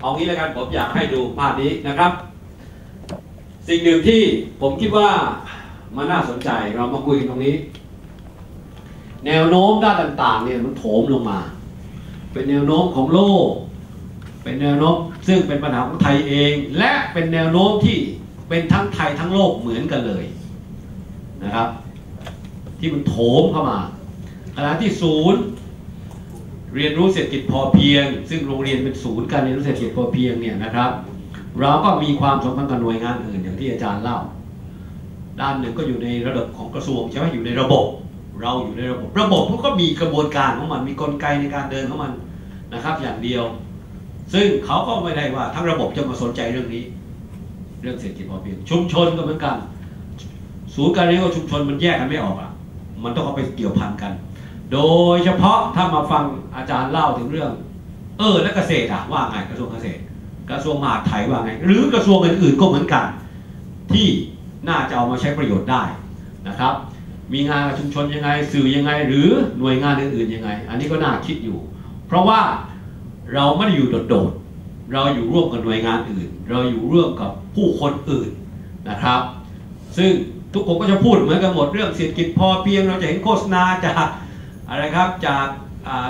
เอางี้แล้วกันผมอยากให้ดูภาพนี้นะครับ สิ่งหนึ่งที่ผมคิดว่ามันน่าสนใจเรามาคุยกันตรงนี้ แนวโน้มด้านต่างๆเนี่ยมันโถมลงมา เป็นแนวโน้มของโลก เป็นแนวโน้มซึ่งเป็นปัญหาของไทยเอง และเป็นแนวโน้มที่เป็นทั้งไทยทั้งโลกเหมือนกันเลยนะครับ ที่มันโถมเข้ามาขณะที่ศูนย์ เรียนรู้เศรษฐกิจพอเพียง ซึ่งโรงเรียนเป็นศูนย์การเรียนรู้เศรษฐกิจพอเพียงเนี่ยนะครับ เราก็มีความสัมพันธ์กับหน่วยงานอื่นอย่างที่อาจารย์เล่า ด้านหนึ่งก็อยู่ในระดับของกระทรวงใช่ไหมอยู่ในระบบ เราอยู่ในระบบ ระบบมันก็มีกระบวนการของมันมีกลไกในการเดินของมันนะครับ อย่างเดียว ซึ่งเขาก็ไม่ได้ว่าทั้งระบบจะมาสนใจเรื่องนี้ เรื่องเศรษฐกิจพอเพียง ชุมชนก็เหมือนกัน ศูนย์การเรียนรู้ชุมชนมันแยกกันไม่ออกอะมันต้องเข้าไปเกี่ยวพันกัน โดยเฉพาะถ้ามาฟังอาจารย์เล่าถึงเรื่อง เออและเกษตรอะว่าไงกระทรวงเกษตร กระทรวงมหาดไทยว่าไง หรือกระทรวงอื่นๆก็เหมือนกัน ที่น่าจะเอามาใช้ประโยชน์ได้นะครับ มีงานชุมชนยังไงสื่อยังไง หรือหน่วยงานอื่นๆยังไง อันนี้ก็น่าคิดอยู่ เพราะว่าเราไม่ได้อยู่โดดๆเราอยู่ร่วมกับหน่วยงานอื่น เราอยู่ร่วมกับผู้คนอื่นนะครับ ซึ่งทุกคนก็จะพูดเหมือนกันหมดเรื่องเศรษฐกิจพอเพียงเราจะเห็นโฆษณาจาก อะไรครับจาก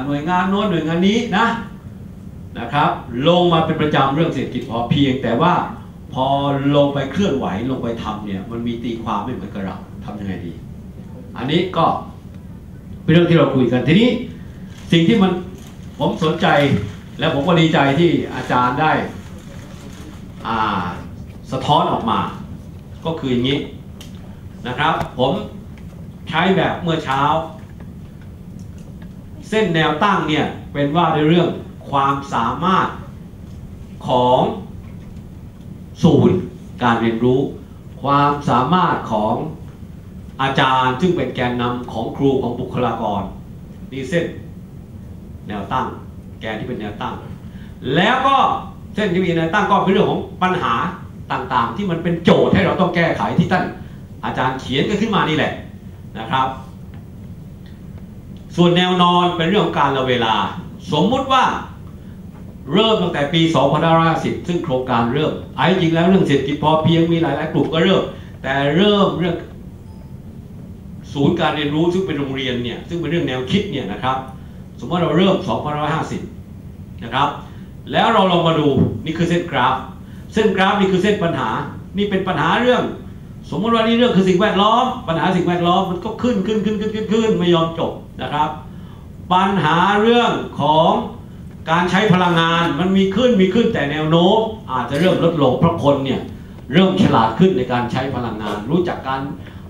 หน่วยงานโน้นหน่วยงานนี้นะนะครับ ลงมาเป็นประจำเรื่องเศรษฐกิจพอเพียง แต่ว่าพอลงไปเคลื่อนไหวลงไปทำเนี่ยมันมีตีความไม่เหมือนกับเราทำยังไงดี อันนี้ก็เป็นเรื่องที่เราคุยกันทีนี้ สิ่งที่มันผมสนใจและผมก็ดีใจที่อาจารย์ได้สะท้อนออกมา ก็คืออย่างนี้นะครับ ผมใช้แบบเมื่อเช้า เส้นแนวตั้งเนี่ยเป็นว่าในเรื่องความสามารถของศูนย์การเรียนรู้ ความสามารถของอาจารย์ซึ่งเป็นแกนนำของครูของบุคลากรนี่เส้นแนวตั้ง แกนที่เป็นแนวตั้ง แล้วก็เส้นที่มีแนวตั้งก็เป็นเรื่องของปัญหาต่างๆ ที่มันเป็นโจทย์ให้เราต้องแก้ไขที่ท่านอาจารย์เขียนกันขึ้นมานี่แหละนะครับ ส่วนแนวนอนเป็นเรื่องของการละเวลา สมมุติว่าเริ่มตั้งแต่ปี2550ซึ่งโครงการเริ่มไอ้จริงแล้วเรื่องเศรษฐกิจพอเพียงมีหลาย ๆ กลุ่มก็เริ่ม แต่เริ่มเรื่องศูนย์การเรียนรู้ซึ่งเป็นโรงเรียนเนี่ยซึ่งเป็นเรื่องแนวคิดเนี่ยนะครับ สมมติเราเริ่ม2550 นะครับ แล้วเราลองมาดูนี่คือเส้นกราฟ เส้นกราฟนี่คือเส้นปัญหา นี่เป็นปัญหาเรื่อง สมมติว่านี่เรื่องคือสิ่งแวดล้อม ปัญหาสิ่งแวดล้อมมันก็ขึ้นขึ้นขึ้นขึ้นขึ้นขึ้นไม่ยอมจบ นะครับ ปัญหาเรื่องของการใช้พลังงานมันมีขึ้นมีขึ้นแต่แนวโน้มอาจจะเริ่มลดลงเพราะคนเนี่ยเริ่มฉลาดขึ้นในการใช้พลังงาน รู้จักการ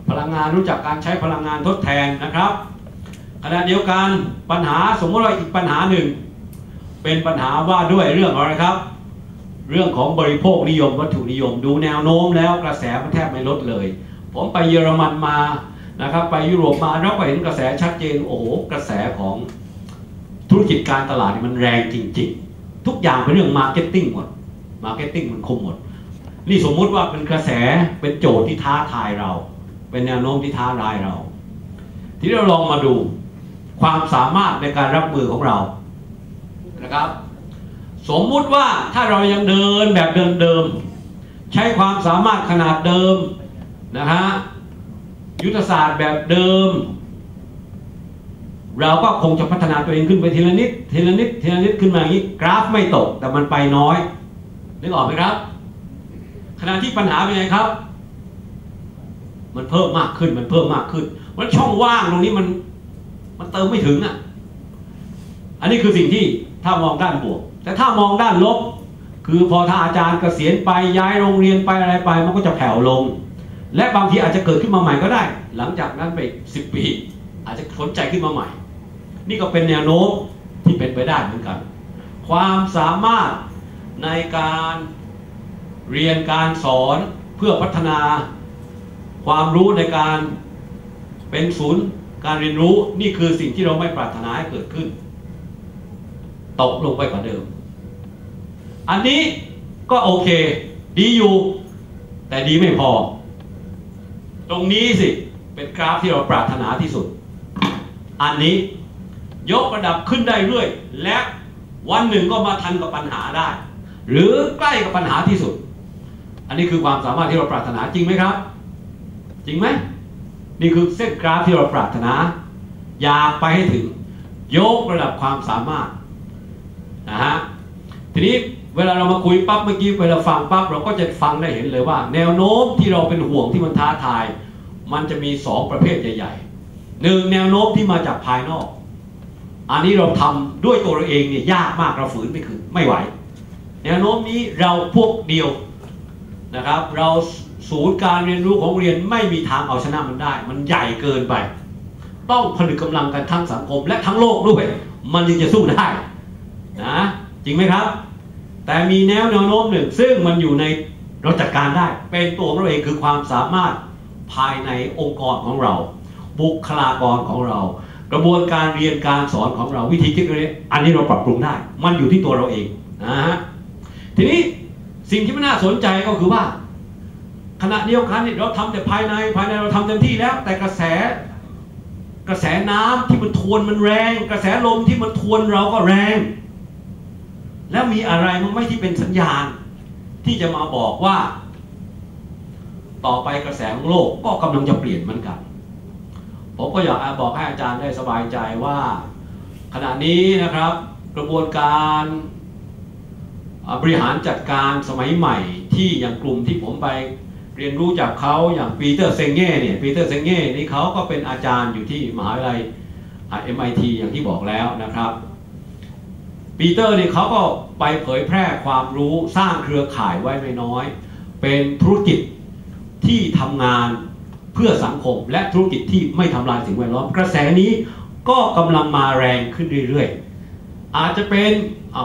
พลังงาน รู้จักการใช้พลังงานทดแทนนะครับขณะเดียวกันปัญหาสมมติว่าอีกปัญหาหนึ่ง เป็นปัญหาว่าด้วยเรื่องอะไรครับ เรื่องของบริโภคนิยมวัตถุนิยมดูแนวโน้มแล้วกระแสมันแทบไม่ลดเลย ผมไปเยอรมันมา นะครับไปยุโรปมาเราก็เห็นกระแสชัดเจนโอ้โหกระแสของธุรกิจการตลาดนี่มันแรงจริง ๆ ทุกอย่างเป็นเรื่องมาร์เก็ตติ้งหมดมาร์เก็ตติ้งมันคุมหมด นี่สมมุติว่าเป็นกระแสเป็นโจทย์ที่ท้าทายเรา เป็นแนวโน้มที่ท้าทายเรา ทีนี้เราลองมาดูความสามารถในการรับมือของเรานะครับ สมมุติว่าถ้าเรายังเดินแบบเดิมๆใช้ความสามารถขนาดเดิมนะฮะ ยุทธศาสตร์แบบเดิม เราก็คงจะพัฒนาตัวเองขึ้นไปทีละนิดทีละนิดทีละนิดขึ้นมาอย่างนี้ กราฟไม่ตกแต่มันไปน้อยนึกออกไหมครับ ขณะที่ปัญหาเป็นไงครับ มันเพิ่มมากขึ้นมันเพิ่มมากขึ้นมันช่องว่างตรงนี้มันมันเติมไม่ถึงอะ อันนี้คือสิ่งที่ถ้ามองด้านบวก แต่ถ้ามองด้านลบ คือพอถ้าอาจารย์เกษียณไปย้ายโรงเรียนไปอะไรไป มันก็จะแผ่วลง และบางทีอาจจะเกิดขึ้นมาใหม่ก็ได้ หลังจากนั้นไปสิบปี อาจจะสนใจขึ้นมาใหม่ นี่ก็เป็นแนวโน้มที่เป็นไปได้เหมือนกัน ความสามารถในการเรียนการสอนเพื่อพัฒนาความรู้ในการเป็นศูนย์การเรียนรู้นี่คือสิ่งที่เราไม่ปรารถนาให้เกิดขึ้น ตกลงไปกว่าเดิม อันนี้ก็โอเค ดีอยู่ แต่ดีไม่พอ ตรงนี้สิเป็นกราฟที่เราปรารถนาที่สุด อันนี้ยกระดับขึ้นได้เรื่อย และวันหนึ่งก็มาทันกับปัญหาได้ หรือใกล้กับปัญหาที่สุด อันนี้คือความสามารถที่เราปรารถนาจริงไหมครับ จริงไหมนี่คือเส้นกราฟที่เราปรารถนา อยากไปให้ถึง ยกระดับความสามารถนะฮะทีนี้ เวลาเรามาคุยปั๊บเมื่อกี้เวลาฟังปั๊บเราก็จะฟังได้เห็นเลยว่า แนวโน้มที่เราเป็นห่วงที่มันท้าทาย มันจะมีสองประเภทใหญ่ๆหนึ่งแนวโน้มที่มาจากภายนอก อันนี้เราทำด้วยตัวเราเองเนี่ยยากมากเราฝืนไม่ขึ้นไม่ไหว แนวโน้มนี้เราพวกเดียวนะครับ เราศูนย์การเรียนรู้ของเรียนไม่มีทางเอาชนะมันได้ มันใหญ่เกินไป ต้องผลึกกำลังกันทั้งสังคมและทั้งโลกด้วย มันจึงจะสู้ได้นะจริงไหมครับ แต่มีแนวแนวโน้มหนึ่ง ซึ่งมันอยู่ในเราจัดการได้ เป็นตัวเราเองคือความสามารถภายในองค์กรของเรา บุคลากรของเรา กระบวนการเรียนการสอนของเราวิธีคิดเรียนอันนี้เราปรับปรุงได้ มันอยู่ที่ตัวเราเองนะฮะทีนี้สิ่งที่มันน่าสนใจก็คือว่า ขณะเดียวกันเนี่ยเราทำแต่ภายในภายในเราทำเต็มที่แล้ว แต่กระแสกระแสน้ำที่มันทวนมันแรง กระแสลมที่มันทวนเราก็แรง แล้วมีอะไรมันไม่ที่เป็นสัญญาณ ที่จะมาบอกว่า ต่อไปกระแสของโลกก็กำลังจะเปลี่ยนเหมือนกัน ผมก็อยากบอกให้อาจารย์ได้สบายใจว่า ขณะนี้นะครับ กระบวนการบริหารจัดการสมัยใหม่ที่อย่างกลุ่มที่ผมไปเรียนรู้จากเขาอย่างปีเตอร์เซงเง่เนี่ยปีเตอร์เซงเง่นี่เขาก็เป็นอาจารย์อยู่ที่มหาวิทยาลัย MIT อย่างที่บอกแล้วนะครับ ปีเตอร์นี่เขาก็ไปเผยแพร่ความรู้สร้างเครือข่ายไว้ไม่น้อย เป็นธุรกิจที่ทำงานเพื่อสังคมและธุรกิจที่ไม่ทำลายสิ่งแวดล้อม กระแสนี้ก็กำลังมาแรงขึ้นเรื่อยๆ อาจจะเป็น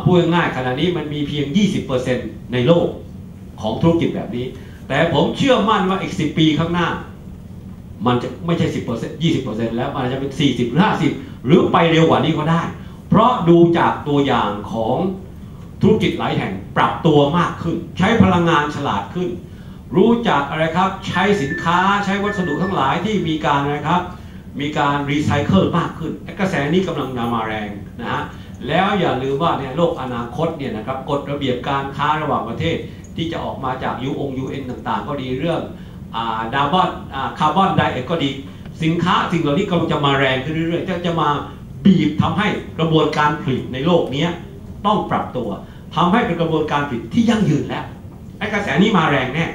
พูดง่ายขณะนี้มันมีเพียง 20%ในโลกของธุรกิจแบบนี้ แต่ผมเชื่อมั่นว่าอีก 10 ปีข้างหน้า มันจะไม่ใช่ 10% 20%แล้วมันจะเป็น 40 หรือ 50 หรือไปเร็วกว่านี้ก็ได้ เพราะดูจากตัวอย่างของธุรกิจหลายแห่งปรับตัวมากขึ้น ใช้พลังงานฉลาดขึ้น รู้จักอะไรครับใช้สินค้าใช้วัสดุทั้งหลายที่มีการนะครับ มีการรีไซเคิลมากขึ้นกระแสนี้กำลังมาแรงนะฮะแล้วอย่าลืมว่าเนี่ยโลกอนาคตเนี่ยนะครับกฎระเบียบการค้าระหว่างประเทศที่จะออกมาจากยูองยูเอ็นต่างๆ ก็ดีเรื่องดาบอนคาร์บอนไดออกก็ดี สินค้าสิ่งเหล่านี้กำลังจะมาแรงขึ้นเรื่อยๆจะจะมา บีบทำให้กระบวนการผลิตในโลกนี้ต้องปรับตัวทำให้เป็นกระบวนการผลิตที่ยั่งยืนแล้วไอ้กระแสนี้มาแรงแน่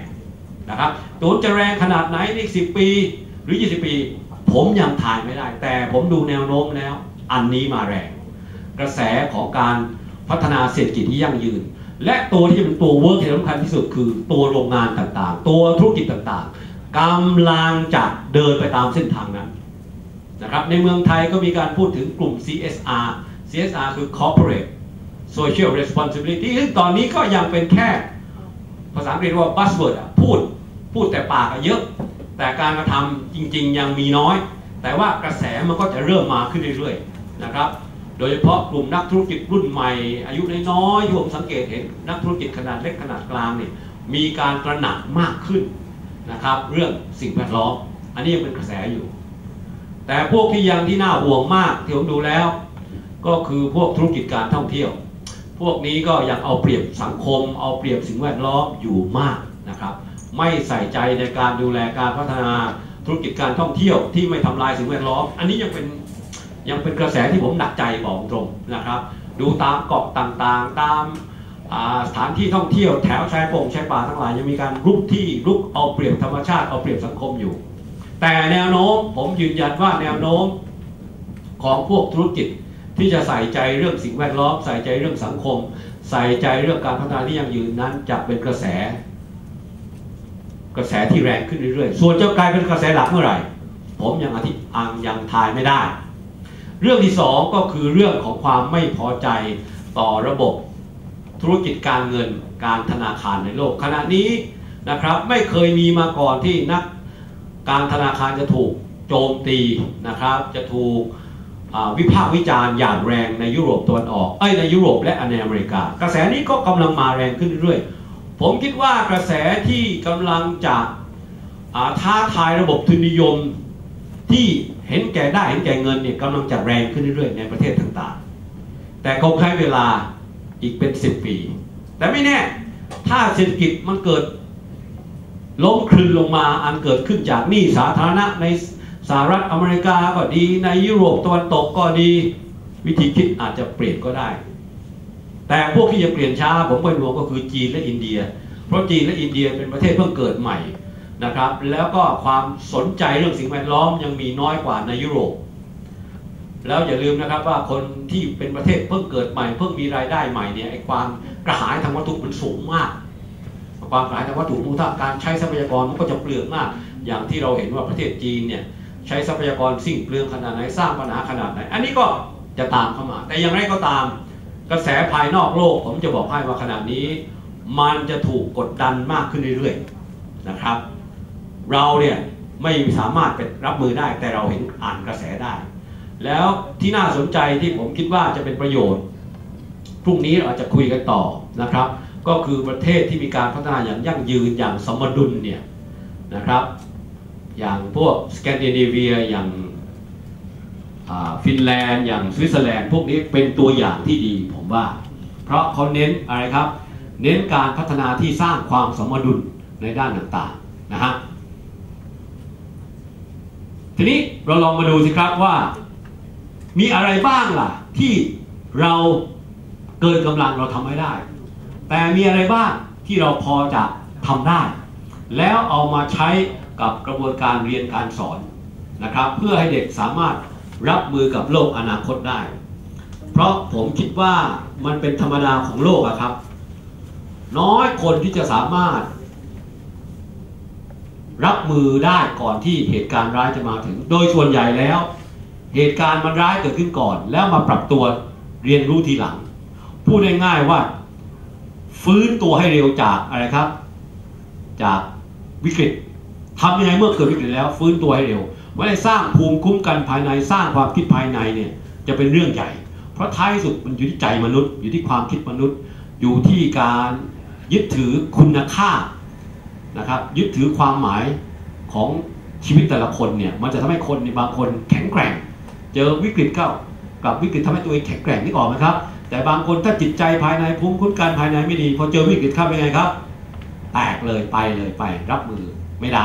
นะครับตัวจะแรงขนาดไหนอีกสิปีหรือ 20 ปี ผมยังถ่ายไม่ได้ แต่ผมดูแนวโน้มแล้ว อันนี้มาแรง กระแสของการพัฒนาเศรษฐกิจที่ยั่งยืน และตัวที่จะเป็นตัวเวิร์กที่สำคัญที่สุดคือตัวโรงงานต่างๆ ตัวธุรกิจต่างๆกำลังจะเดินไปตามเส้นทางนั้น นะครับในเมืองไทยก็มีการพูดถึงกลุ่ม CSR CSR คือ Corporate Social Responsibility ซึ่งตอนนี้ก็ยังเป็นแค่ ภาษาอังกฤษว่า buzzword พูดพูดแต่ปากเยอะ แต่การกระทำจริง ๆ ยังมีน้อย แต่ว่ากระแสมันก็จะเริ่มมาขึ้นเรื่อยๆนะครับโดยเฉพาะกลุ่มนักธุรกิจรุ่นใหม่ อายุน้อยๆที่ผมสังเกตเห็นนักธุรกิจขนาดเล็กขนาดกลางเนี่ยมีการตระหนักมากขึ้นนะครับเรื่องสิ่งแวดล้อมอันนี้ยังเป็นกระแสอยู่ แต่พวกที่ยังที่น่าห่วงมากที่ผมดูแล้ว ก็คือพวกธุรกิจการท่องเที่ยว พวกนี้ก็ยังเอาเปรียบสังคม เอาเปรียบสิ่งแวดล้อมอยู่มากนะครับ ไม่ใส่ใจในการดูแลการพัฒนาธุรกิจการท่องเที่ยวที่ไม่ทำลายสิ่งแวดล้อม อันนี้ยังเป็นยังเป็นกระแสที่ผมหนักใจบอกตรงนะครับ ดูตามเกาะต่างๆ ตามสถานที่ท่องเที่ยวแถวชายป่งชายป่าทั้งหลายยังมีการรุกที่รุกเอาเปรียบธรรมชาติเอาเปรียบสังคมอยู่ แต่แนวโน้มผมยืนยันว่าแนวโน้มของพวกธุรกิจที่จะใส่ใจเรื่องสิ่งแวดล้อม ใส่ใจเรื่องสังคม ใส่ใจเรื่องการพัฒนาที่ยั่งยืนนั้นจะเป็นกระแส กระแสที่แรงขึ้นเรื่อยๆ ส่วนจะกลายเป็นกระแสหลักเมื่อไหร่ ผมยังอธิอังยังทายไม่ได้ เรื่องที่สองก็คือเรื่องของความไม่พอใจต่อระบบธุรกิจการเงินการธนาคารในโลกขณะนี้นะครับไม่เคยมีมาก่อนที่นัก การธนาคารจะถูกโจมตีนะครับ จะถูกวิพากษ์วิจารณ์อย่างแรงในยุโรปตะวันออกเอ้ในยุโรปและในอเมริกา กระแสนี้ก็กำลังมาแรงขึ้นเรื่อยๆ ผมคิดว่ากระแสที่กำลังจะท้าทายระบบทุนนิยมที่เห็นแก่ได้เห็นแก่เงินเนี่ยกำลังจะแรงขึ้นเรื่อยๆ ในประเทศต่างๆ แต่คงใช้เวลาอีกเป็น 10 ปี แต่ไม่แน่ ถ้าเศรษฐกิจมันเกิด ล้มคลืนลงมาอันเกิดขึ้นจากหนี้สาธารณะในสหรัฐอเมริกาก็ดี ในยุโรปตะวันตกก็ดี วิธีคิดอาจจะเปลี่ยนก็ได้ แต่พวกที่จะเปลี่ยนช้าผมเป็นห่วงก็คือจีนและอินเดีย เพราะจีนและอินเดียเป็นประเทศเพิ่งเกิดใหม่นะครับ แล้วก็ความสนใจเรื่องสิ่งแวดล้อมยังมีน้อยกว่าในยุโรป แล้วอย่าลืมนะครับว่าคนที่เป็นประเทศเพิ่งเกิดใหม่ เพิ่งมีรายได้ใหม่เนี่ยไอ้ความกระหายทางวัตถุมันสูงมาก ความกระหายทางวัตถุมูลค่าการใช้ทรัพยากรมันก็จะเปลืองมาก อย่างที่เราเห็นว่าประเทศจีนเนี่ยใช้ทรัพยากรสิ่งเปลืองขนาดไหนสร้างปัญหาขนาดไหน อันนี้ก็จะตามเข้ามา แต่อย่างไรก็ตามกระแสภายนอกโลก ผมจะบอกให้ว่าขนาดนี้ มันจะถูกกดดันมากขึ้นเรื่อยๆนะครับ เราเนี่ยไม่สามารถไปรับมือได้ แต่เราเห็นอ่านกระแสได้ แล้วที่น่าสนใจที่ผมคิดว่าจะเป็นประโยชน์พรุ่งนี้เราอาจจะคุยกันต่อนะครับ ก็คือประเทศที่มีการพัฒนาอย่างยั่งยืนอย่างสมดุลเนี่ยนะครับอย่างพวกสแกนดิเนเวียอย่างฟินแลนด์อย่างสวิตเซอร์แลนด์พวกนี้เป็นตัวอย่างที่ดีผมว่า เพราะเขาเน้นอะไรครับ เน้นการพัฒนาที่สร้างความสมดุลในด้านต่างๆนะฮะทีนี้เราลองมาดูสิครับว่า มีอะไรบ้างล่ะ ที่เราเกินกำลังเราทำไม่ได้ แต่มีอะไรบ้างที่เราพอจะทำได้ แล้วเอามาใช้กับกระบวนการเรียนการสอนนะครับ เพื่อให้เด็กสามารถรับมือกับโลกอนาคตได้ เพราะผมคิดว่ามันเป็นธรรมดาของโลกอะครับ น้อยคนที่จะสามารถ รับมือได้ก่อนที่เหตุการณ์ร้ายจะมาถึง โดยส่วนใหญ่แล้ว เหตุการณ์มันร้ายเกิดขึ้นก่อน แล้วมาปรับตัวเรียนรู้ทีหลัง พูดง่ายๆว่า ฟื้นตัวให้เร็วจากอะไรครับ จากวิกฤตทำยังไงเมื่อเกิดวิกฤตแล้ว ฟื้นตัวให้เร็วไม่ได้สร้างภูมิคุ้มกันภายในสร้างความคิดภายในเนี่ยจะเป็นเรื่องใหญ่ เพราะท้ายสุดมันอยู่ที่ใจมนุษย์ อยู่ที่ความคิดมนุษย์ อยู่ที่การยึดถือคุณค่านะครับยึดถือความหมายของชีวิตแต่ละคนเนี่ยมันจะทำให้คนในบางคนแข็งแกร่ง เจอวิกฤตเข้ากับวิกฤตทำให้ตัวเองแข็งแกร่งนี่ออกไหมครับ แต่บางคนถ้าจิตใจภายในภูมิคุ้มกันภายในไม่ดีพอเจอวิกฤตเข้าเป็นไงครับ แตกเลยไปเลยไป รับมือไม่ได้